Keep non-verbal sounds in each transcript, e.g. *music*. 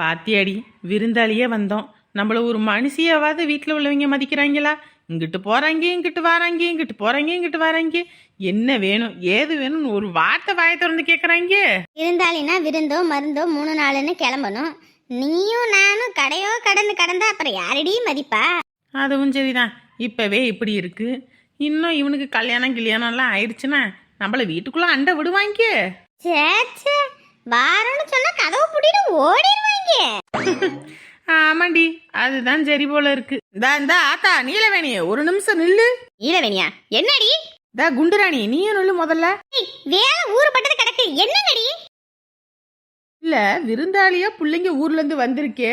பாத்தியாடி விருந்தாளியே வந்தோம். நம்மள ஒரு மனுஷியாவது வீட்டில் உள்ளவங்க மதிக்கிறாங்களா? இங்கிட்டு போறாங்க இங்கிட்டு வராங்க இங்கிட்டு போறாங்க இங்கிட்டு வராங்க. என்ன வேணும் ஏது வேணும்னு ஒரு வார்த்தை வாயை திறந்து கேட்குறாங்க விருந்தாளினா விருந்தோ மருந்தோ மூணு நாளுன்னு கிளம்பணும். நீயும் நானும் கடையோ கடந்து கடந்தா அப்புறம் யாரடி மதிப்பா? அதுவும் சரிதான். இப்பவே இப்படி இருக்கு. இன்னும் இவனுக்கு கல்யாணம் கில்யாணம்லாம் ஆயிடுச்சுன்னா நம்மள வீட்டுக்குள்ள அண்டை விடுவாங்க. சேச்சே வாரம்னு சொன்னா கதவு பூட்டிட்டு ஓடிடுவாங்க *laughs* ஆமாண்டி அதுதான் சரி போல இருக்கு. இந்தா இந்தா ஆத்தா நீலவேணி ஒரு நிமிஷம் நில்லு. ஈரவேணியா என்னடி? இதா குண்டுராணி நீயும் நில்லு முதல்ல. வேலை ஊரு பட்டது கிடக்கு என்னங்கடி? இல்ல விருந்தாளியா பிள்ளைங்க ஊர்ல இருந்து வந்திருக்கே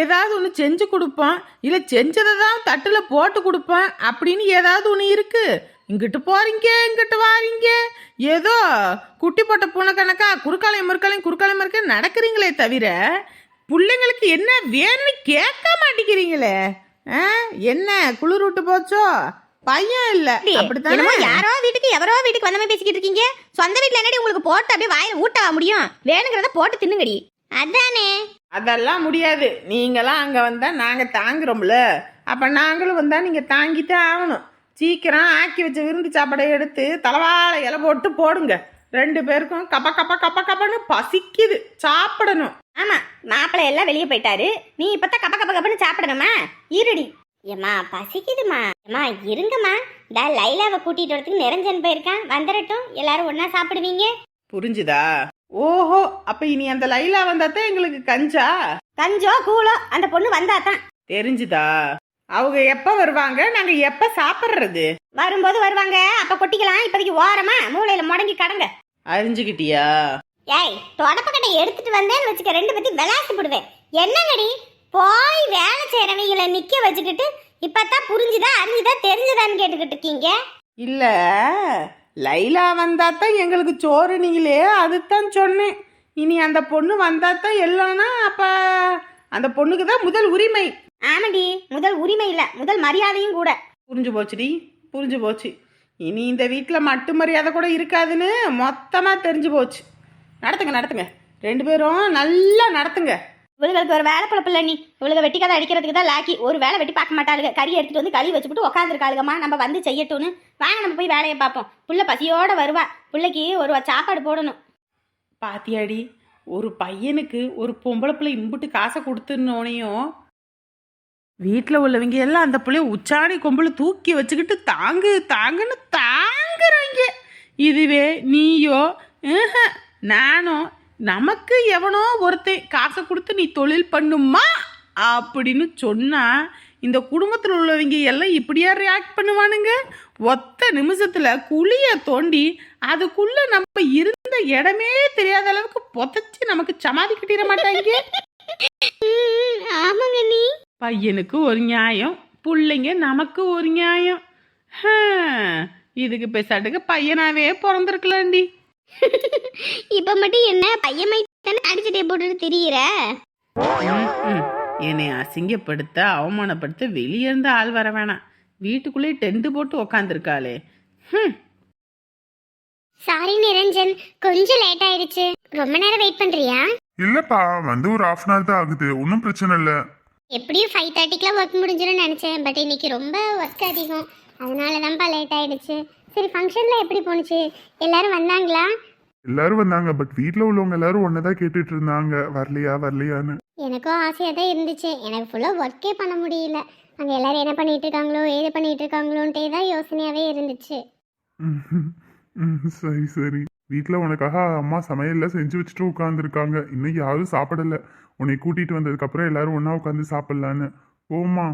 ஏதாவது ஒன்று செஞ்சு கொடுப்பான் இல்ல செஞ்சதை தான் தட்டுல போட்டு கொடுப்பான் அப்படின்னு ஏதாவது ஒன்று இருக்கு. இங்கிட்டு போறீங்க இங்கிட்டு வாரீங்க. ஏதோ குட்டி போட்ட பூனை கணக்கா குறுக்காலையும் முறுக்காலையும் குறுக்காலையும் முறுக்க நடக்கிறீங்களே தவிர பிள்ளைங்களுக்கு என்ன வேணும்னு கேட்க மாட்டேங்கிறீங்களே? என்ன குளிர் விட்டு போச்சோ? பையன் இல்ல. அப்படித்தானே? யாரோ வீட்டுக்கு எவரோ வீட்டுக்கு வந்த மாதிரி பேசிக்கிட்டு இருக்கீங்க. சொந்த வீட்ல என்னடி உங்களுக்கு போட்டு அப்படியே வாயில ஊட்டவா முடியும்? வேணுங்கிறத போட்டு தின்னுங்கடி. அதானே? அதெல்லாம் முடியாது. நீங்களாம் அங்க வந்தா நாங்க தாங்குறோம்ல. அப்ப நாங்களும் வந்தா நீங்க தாங்கித்தான் ஆகணும். சீக்கிரம் ஆக்கி வச்ச விருந்து சாப்பாடை எடுத்து தலவாழை இலை போட்டு போடுங்க. ரெண்டு பேருக்கும் கப்ப கப்ப கப்ப கப்பன்னு பசிக்குது. சாப்பிடணும். ஆமா மாப்பிள்ளை எல்லாம் வெளியே போயிட்டாரு. நீ இப்பதான் கப்ப கப்ப கப்பன்னு சாப்பிடணுமா? இருடி. ஏம்மா பசிக்குதுமா ஏம்மா இருங்கம்மா. டா லைலாவை கூட்டிட்டு வரதுக்கு நிரஞ்சன் போயிருக்கான். வந்துடட்டும் எல்லாரும் ஒண்ணா சாப்பிடுவீங்க. புரிஞ்சுதா? ஓஹோ அப்ப இனி அந்த லைலா வந்தாதான் எங்களுக்கு கஞ்சா? கஞ்சோ கூழோ அந்த பொண்ணு வந்தாதான். தெரிஞ்சுதா? அவங்க எப்ப வருவாங்க? நாங்க எப்ப சாப்பிடுறது? வரும்போது வருவாங்க. அப்ப கொட்டிக்கலாம். இப்போதைக்கு ஓரமா மூளையில முடங்கி கடங்க. அறிஞ்சுக்கிட்டியா? ஏய் தொடப்பக்கட்டை எடுத்துட்டு வந்தேன்னு வச்சுக்க ரெண்டு பத்தி விளையாட்டு போடுவேன் என்னங்கடி? போய் வேலை செய்யறவங்களை நிக்க வச்சுக்கிட்டு இப்பதான் புரிஞ்சுதா அறிஞ்சுதா தெரிஞ்சுதான்னு கேட்டுக்கிட்டு இருக்கீங்க? இல்ல. லைலா வந்தாதான் எங்களுக்கு சோறு நீங்களே அதுதான் சொன்னேன். இனி அந்த பொண்ணு வந்தாதான் எல்லாம்னா அப்ப அந்த பொண்ணுக்கு தான் முதல் உரிமை. ஆமாடி முதல் உரிமை இல்ல முதல் மரியாதையும் கூட. புரிஞ்சு போச்சுடி புரிஞ்சு போச்சு. இனி இந்த வீட்டில் மட்டு மரியாதை கூட இருக்காதுன்னு மொத்தமாக தெரிஞ்சு போச்சு. நடத்துங்க நடத்துங்க. ரெண்டு பேரும் நல்லா நடத்துங்க. இவளுகளுக்கு ஒரு வேலை பொழப்பில்ல நீ. இவளுக வெட்டி கதை அடிக்கிறதுக்கு தான் லாக்கி. ஒரு வேலை வெட்டி பார்க்க மாட்டாளுங்க கறி எடுத்துட்டு வந்து களி வச்சுட்டு உட்காந்துருக்காளுகம்மா நம்ம வந்து செய்யட்டும்னு. வாங்க நம்ம போய் வேலையை பார்ப்போம். புள்ள பசியோட வருவா. பிள்ளைக்கு ஒரு சாப்பாடு போடணும். பாத்தியாடி ஒரு பையனுக்கு ஒரு பொம்பளை பிள்ளை இம்புட்டு காசை கொடுத்துருந்தோனையும் வீட்டில் உள்ளவங்க எல்லாம் அந்த பிள்ளைய உச்சாணி கொம்பளை தூக்கி வச்சுக்கிட்டு தாங்கு தாங்குன்னு தாங்குறாங்க. இதுவே நீயோ நானும் நானோ நமக்கு எவனோ ஒருத்தன் காசை கொடுத்து நீ தொழில் பண்ணுமா? அப்படின்னு சொன்னால் இந்த குடும்பத்தில் உள்ளவங்க எல்லாம் இப்படியா ரியாக்ட் பண்ணுவானுங்க? ஒத்த நிமிஷத்துல குழிய தோண்டி அதுக்குள்ள நம்ம இருந்த இடமே தெரியாத அளவுக்கு புதைச்சி நமக்கு சமாதி கட்டிட மாட்டாங்க. ஆமாங்க நீ பையனுக்கு ஒரு நியாயம் பிள்ளைங்க நமக்கு ஒரு நியாயம். இதுக்கு பேசாட்டுக்கு பையனாவே பிறந்திருக்கலாண்டி இப்ப மட்டும் என்ன பையன் தானே அடிச்சுட்டே போட்டுட்டு திரியிற. என்னை அசிங்கப்படுத்த அவமானப்படுத்த வெளியே இருந்து ஆள் வர வேணாம். வீட்டுக்குள்ளே டென்ட் போட்டு உக்காந்துருக்காளே. ம் சாரி நிரஞ்சன். கொஞ்சம் லேட் ஆயிடுச்சு. ரொம்ப நேரம் வெயிட் பண்றியா? இல்லப்பா வந்து ஒரு ஹாஃப் அன் தான் ஆகுது. ஒன்றும் பிரச்சனை இல்லை. எப்படியும் ஃபைவ் தேர்ட்டிக்கெலாம் ஒர்க் முடிஞ்சிடும்னு நினச்சேன். பட் இன்னைக்கு ரொம்ப ஒர்க் அதிகம். அதனால தான்ப்பா லேட் ஆயிடுச்சு. சரி ஃபங்க்ஷனில் எப்படி போணுச்சு? எல்லாரும் வந்தாங்களா? எல்லாரும் வந்தாங்க. பட் வீட்டில் உள்ளவங்க எல்லாரும் ஒன்று தான் கேட்டுட்டு இருந்தாங்க. வரலையா வரலையான்னு. எனக்கும் ஆசையாக தான் இருந்துச்சு. எனக்கு ஃபுல்லாக ஒர்க்கே பண்ண முடியல. அங்கே எல்லாரும் என்ன பண்ணிட்டு இருக்காங்களோ ஏது பண்ணிட்டு இருக்காங்களோன்ட்டே தான் யோசனையாகவே இருந்துச்சு. சரி சரி. வீட்டில் உனக்காக அம்மா சமையல்லாம் செஞ்சு வச்சுட்டு உட்காந்துருக்காங்க இன்னும் யாரும் சாப்பிடல. உன்னை கூட்டிட்டு வந்ததுக்கப்புறம் எல்லாரும் ஒன்றா உட்காந்து சாப்பிட்லான்னு. போமா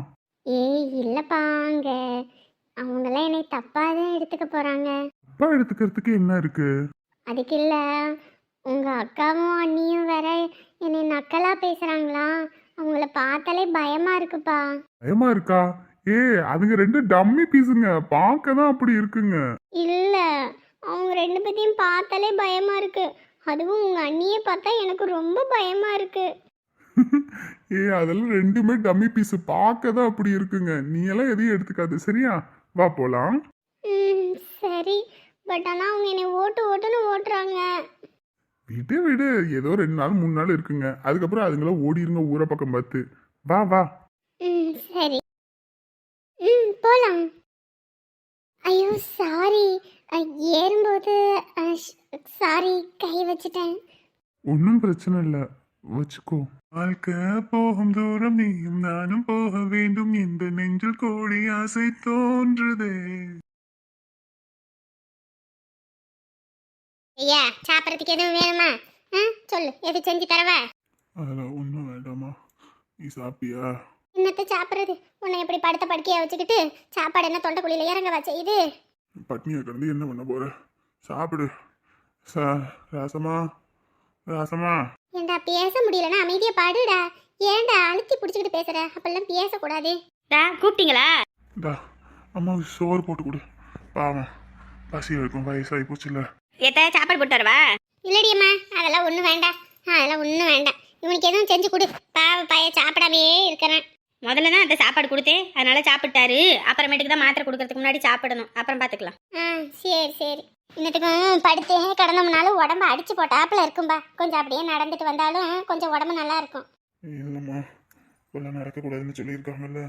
ஏய் இல்லைப்பா அங்கே அவங்களாம் என்னை தப்பாக தான் எடுத்துக்க போகிறாங்க அப்பா எடுத்துக்கிறதுக்கு என்ன இருக்கு? அதுக்கு இல்லை உங்கள் அக்காவும் அண்ணியும் வேற என்னை நக்கலாக பேசுகிறாங்களா அவங்கள பார்த்தாலே பயமாக இருக்குப்பா. பயமா இருக்கா? ஏ அதுங்க ரெண்டு டம்மி பீஸுங்க. பார்க்க தான் அப்படி இருக்குங்க. இல்லை அவங்க ரெண்டு பேத்தையும் பார்த்தாலே பயமாக இருக்கு. அதுவும் உங்கள் அண்ணியை பார்த்தா எனக்கு ரொம்ப பயமாக இருக்கு. *laughs* ஏ அதெல்லாம் ரெண்டுமே டம்மி பீஸ். பார்க்க தான் அப்படி இருக்குங்க. நீ எல்லாம் எதையும் எடுத்துக்காது. சரியா? வா போலாம். சரி. பட் ஆனால் அவங்க என்னை ஓட்டு ஓட்டுன்னு ஓட்டுறாங்க. விடு விடு. ஏதோ ரெண்டு நாள் மூணு நாள் இருக்குங்க. அதுக்கப்புறம் அதுங்களாம் ஓடிருங்க ஊரை பக்கம் பார்த்து. வா வா. ம் சரி. ம் போலாம். ஐயோ சாரி. ஏறும்போது சாரி கை வச்சுட்டேன். ஒன்றும் பிரச்சனை இல்லை. வச்சுக்கோ. வாழ்க்கை போகும் தூரம் நீயும் நானும் போக வேண்டும். இந்த நெஞ்சில் கோடி ஆசை தோன்றுதே. ஐயா சாப்பிட்றதுக்கு எதுவும் வேணுமா? ஆ சொல்லு எது செஞ்சு தரவா? அதெல்லாம் ஒன்றும் வேண்டாமா நீ சாப்பிட்டியா? என்னத்த சாப்பிட்றது? உன்னை எப்படி படுத்த படுக்கையா வச்சுக்கிட்டு சாப்பாடு என்ன தொண்டைக்குழியில இறங்கவா செய்யுது பட்னியை கிடந்து என்ன பண்ண போற? சாப்பிடு. சா ராசமா ராசமா ஏண்டா பேச முடியலன்னா அமைதியா பாடுடா. ஏன்டா அழுத்தி பிடிச்சிக்கிட்டு பேசுற? அப்பெல்லாம் பேசக்கூடாது. டா கூப்பிட்டீங்களா? இந்தா அம்மாவுக்கு சோறு போட்டு கொடு. பாவம் பசி இருக்கும் வயசாகி போச்சுல்ல. ஏத்தா சாப்பாடு போட்டு வரவா? இல்லடியம்மா அதெல்லாம் ஒன்றும் வேண்டாம். அதெல்லாம் ஒன்றும் வேண்டாம். இவனுக்கு எதுவும் செஞ்சு கொடு. பாவ பைய சாப்பிடாமே இருக்கிறேன். முதல்ல தான் அந்த சாப்பாடு கொடுத்தேன் அதனால சாப்பிட்டாரு. அப்புறமேட்டுக்கு தான் மாத்திரை கொடுக்கறதுக்கு முன்னாடி சாப்பிடணும். அப்புறம் பார்த்துக்கலாம் ஆ சரி சரி. இன்னத்துக்கும் படுத்தே கிடந்தோம்னாலும் உடம்பு அடிச்சு போட்டாப்புல இருக்கும்பா. கொஞ்சம் அப்படியே நடந்துட்டு வந்தாலும் கொஞ்சம் உடம்பு நல்லா இருக்கும். இல்லைம்மா இப்பெல்லாம் நடக்கக்கூடாதுன்னு சொல்லியிருக்காங்கல்ல.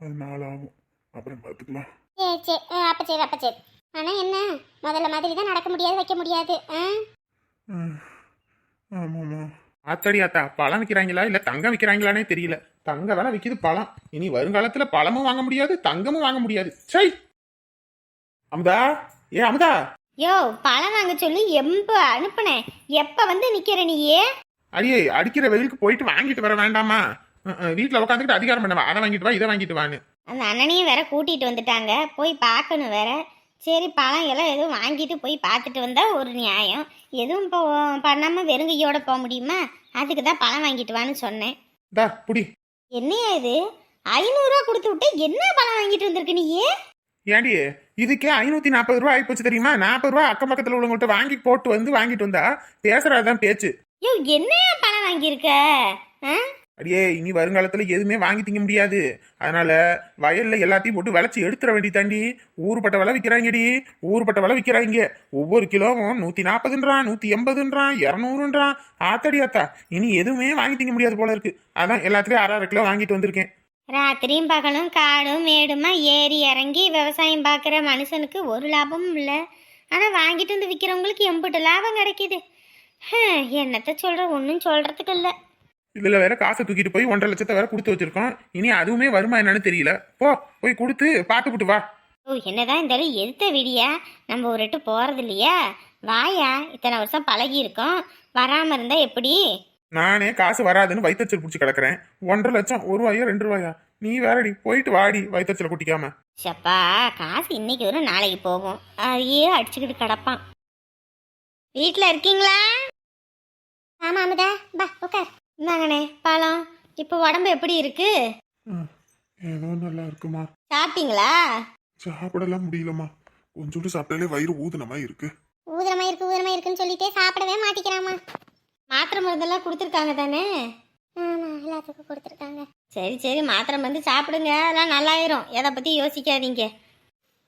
அது நாள் ஆகும் அப்புறம் பார்த்துக்கலாம் சரி சரி. ஆ, அப்ப சரி அப்ப சரி. ஆனா என்ன? முதல்ல மாதிரி தான் நடக்க முடியாது வைக்க முடியாது. ஆ? ஆமாம்மா. ஆத்தாடி ஆத்தா பழம் விற்கிறாங்களா இல்ல தங்கம் விற்கிறாங்களானே தெரியல. தங்க வேலை விற்கிது பழம். இனி வருங்காலத்துல பழமும் வாங்க முடியாது தங்கமும் வாங்க முடியாது. சை! அமுதா! ஏ அமுதா! யோ பழம் வாங்க சொல்லி எம்ப அனுப்புனேன் எப்ப வந்து நிக்கிற நீயே? அடியே அடிக்கிற வெயிலுக்கு போயிட்டு வாங்கிட்டு வர வேண்டாமா? வீட்ல உட்காந்துக்கிட்டு அதிகாரம் பண்ணவா? அதை வாங்கிட்டு வா இதை வாங்கிட்டு வான்னு. அந்த அண்ணனையும் வேற கூட்டிட்டு வந்துட்டாங்க. போய் பார்க்கணும் வேற. சரி பழம் எல்லாம் எதுவும் வாங்கிட்டு போய் பார்த்துட்டு வந்தா ஒரு நியாயம். எதுவும் இப்போ பண்ணாம வெறுங்கையோட போக முடியுமா? அதுக்கு தான் பழம் வாங்கிட்டு வான்னு சொன்னேன். என்னையா இது? ஐநூறுரூவா கொடுத்து விட்டு என்ன பழம் வாங்கிட்டு வந்திருக்கு நீயே? ஏண்டி இதுக்கே ஐநூத்தி நாற்பது ரூபா ஆயிப்போச்சு தெரியுமா? நாற்பது ரூபா அக்கம் பக்கத்துல உள்ளவங்கள்ட்ட வாங்கி போட்டு வந்து வாங்கிட்டு வந்தா பேசுறதுதான் பேச்சு. யோ என்னையா பழம் வாங்கியிருக்க? ஆ? அடியே இனி வருங்காலத்துல எதுவுமே வாங்கி திங்க முடியாது. அதனால வயல்ல எல்லாத்தையும் போட்டு விளைச்சி எடுத்துற வேண்டி தாண்டி ஊருப்பட்ட விலை விற்கிறாங்கடி ஊருப்பட்ட விலை விற்கிறாங்க ஒவ்வொரு கிலோவும் நூத்தி நாற்பதுன்றான் நூத்தி எண்பதுன்றான் இரநூறுன்றான். ஆத்தடி ஆத்தா இனி எதுவுமே வாங்கி திங்க முடியாது போல இருக்கு. அதான் எல்லாத்துலயும் அரை அரை கிலோ வாங்கிட்டு வந்திருக்கேன். ராத்திரியும் பகலும் காடும் மேடுமா ஏறி இறங்கி விவசாயம் பார்க்குற மனுஷனுக்கு ஒரு லாபமும் இல்லை. ஆனால் வாங்கிட்டு வந்து விற்கிறவங்களுக்கு எம்பிட்டு லாபம் கிடைக்கிது. ஹம், என்னத்த சொல்கிற ஒன்றும் சொல்கிறதுக்கு இல்லை. இதுல வேற காசை தூக்கிட்டு போய் ஒன்றரை லட்சத்தை வேற கொடுத்து வச்சிருக்கோம். இனி அதுவுமே வருமா என்னன்னு தெரியல. போ போய் கொடுத்து பார்த்துப்புட்டு வா. ஓ என்னதான் இந்த எதுத்த விடியா? நம்ம ஒரு எட்டு போகிறது இல்லையா? வாயா இத்தனை வருஷம் பழகி இருக்கோம் வராமல் இருந்தால் எப்படி? நானே காசு வராதுன்னு வயிற்றுச்சல் பிடிச்சி கிடக்குறேன். ஒன்றரை லட்சம் ஒரு ரூபாயோ ரெண்டு ரூபாயா? நீ வேறடி போயிட்டு வாடி வயிற்றுச்சல குட்டிக்காம. சப்பா காசு இன்னைக்கு வரும் நாளைக்கு போகும். அதையே அடிச்சுக்கிட்டு கிடப்பான். வீட்டில் இருக்கீங்களா? ஆமாம் அமுதா. பா உட்கார் இந்தாங்கண்ணே பழம் இப்போ உடம்பு எப்படி இருக்கு? ஏதோ நல்லா இருக்குமா? சாப்பிட்டீங்களா? சாப்பிடலாம் முடியலம்மா. கொஞ்சோண்டு சாப்பிட்டாலே வயிறு ஊதுனமா இருக்கு. ஊதுறமா இருக்கு ஊதுறமா இருக்குன்னு சொல்லிட்டே சாப்பிடவே மாட்டிக்கிறாமா மாத்திரை மருந்தெல்லாம் கொடுத்துருக்காங்க தானே? ஆமாம் எல்லாத்துக்கும் கொடுத்துருக்காங்க. சரி சரி மாத்திரை மருந்து சாப்பிடுங்க. அதெல்லாம் நல்லாயிரும். எதை பற்றி யோசிக்காதீங்க.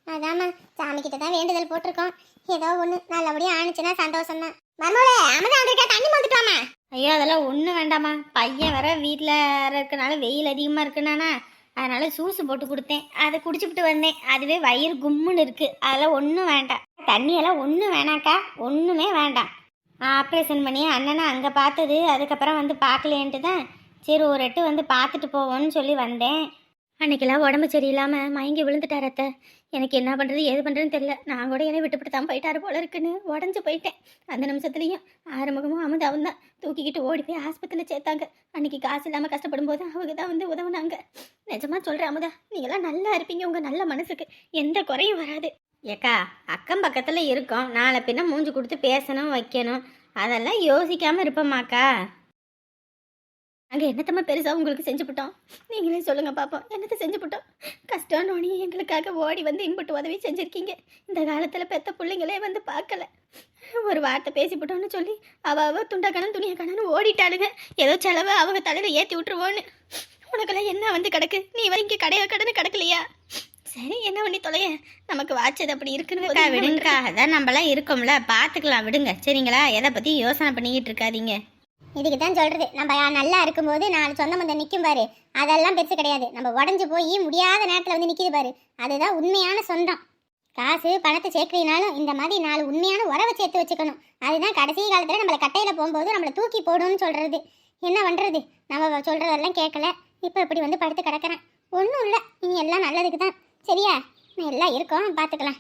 அதாம்மா சாமி கிட்ட தான் வேண்டுதல் போட்டிருக்கோம். ஏதோ ஒன்று நல்லபடியாக ஆணுச்சுன்னா சந்தோஷம் தான் மர்மோளே அமதா வந்திருக்கா தண்ணி மந்துட்டாமா ஐயோ அதெல்லாம் ஒன்றும் வேண்டாம்மா. பையன் வர வீட்டில் இருக்கனால வெயில் அதிகமாக இருக்குனானா அதனால சூசு போட்டு கொடுத்தேன். அதை குடிச்சுப்பிட்டு வந்தேன். அதுவே வயிறு கும்முன்னு இருக்குது அதெல்லாம் ஒன்றும் வேண்டாம். தண்ணியெல்லாம் ஒன்றும் வேணாக்கா ஒன்றுமே வேண்டாம். ஆப்ரேஷன் பண்ணி அண்ணனை அங்கே பார்த்தது. அதுக்கப்புறம் வந்து பார்க்கலேன்ட்டு தான். சரி ஒரு எட்டு வந்து பார்த்துட்டு போவோன்னு சொல்லி வந்தேன். அன்னைக்கெல்லாம் உடம்பு சரியில்லாமல் மயங்கி விழுந்துட்டார் அத்தை. எனக்கு என்ன பண்ணுறது ஏது பண்ணுறதுன்னு தெரியல. நான் கூட என்னை விட்டுப்பட்டு தான் போயிட்டாரு போல இருக்குன்னு உடஞ்சி போயிட்டேன். அந்த நிமிஷத்துலேயும் ஆறுமுகமும் அவன் தான் தூக்கிக்கிட்டு ஓடி போய் ஆஸ்பத்திரியில் சேர்த்தாங்க. அன்னைக்கு காசு இல்லாமல் கஷ்டப்படும் போது அவங்க தான் வந்து உதவுனாங்க. நிஜமா சொல்கிறேன் அமுதா நீங்களாம் நல்லா இருப்பீங்க. உங்கள் நல்ல மனசுக்கு எந்த குறையும் வராது. ஏக்கா அக்கம் பக்கத்தில் இருக்கோம். நாளை பின்ன மூஞ்சி கொடுத்து பேசணும் வைக்கணும். அதெல்லாம் யோசிக்காமல் இருப்போமாக்கா? அங்கே என்னத்தம்மா பெருசாக உங்களுக்கு செஞ்சுவிட்டோம் நீங்களே சொல்லுங்கள் பாப்போம். என்னத்தை செஞ்சுவிட்டோம் கஷ்டம் நோனி எங்களுக்காக ஓடி வந்து இம்புட்டு உதவி செஞ்சுருக்கீங்க. இந்த காலத்தில் பெத்த பிள்ளைங்களே வந்து பார்க்கல. ஒரு வார்த்தை பேசிவிட்டோன்னு சொல்லி அவ அவ துண்டக்கணம் துணியக்கணன்னு ஓடிட்டாளுங்க. ஏதோ செலவு அவங்க தலையில் ஏற்றி விட்டுருவோன்னு. உனக்கெல்லாம் என்ன வந்து கிடக்கு? நீ வரை இங்கே கடையா கடன்னு கிடக்கலையா? சரி என்ன பண்ணி தொலைய? நமக்கு வாட்சது அப்படி இருக்குன்னு விடுங்கக்கா. அதான் நம்மளாம் இருக்கோம்ல. பார்த்துக்கலாம் விடுங்க. சரிங்களா? எதை பற்றி யோசனை பண்ணிக்கிட்டு இருக்காதீங்க. இதுக்கு தான் சொல்கிறது நம்ம நல்லா இருக்கும்போது நாலு சொந்த பந்தம் நிற்கும் பாரு. அதெல்லாம் பெருசு கிடையாது. நம்ம உடஞ்சு போய் முடியாத நேரத்தில் வந்து நிற்கிது பாரு. அதுதான் உண்மையான சொந்தம். காசு பணத்தை சேர்க்கலினாலும் இந்த மாதிரி நாலு உண்மையான உறவை சேர்த்து வச்சுக்கணும். அதுதான் கடைசி காலத்தில் நம்மளை கட்டையில் போகும்போது நம்மளை தூக்கி போடணும்னு சொல்கிறது என்ன பண்ணுறது நம்ம சொல்கிறதெல்லாம் கேட்கல. இப்போ இப்படி வந்து படுத்து கிடக்கிறேன். ஒன்றும் இல்லை. இனி எல்லாம் நல்லதுக்கு தான் சரியா? நான் எல்லாம் இருக்கோம். பார்த்துக்கலாம்.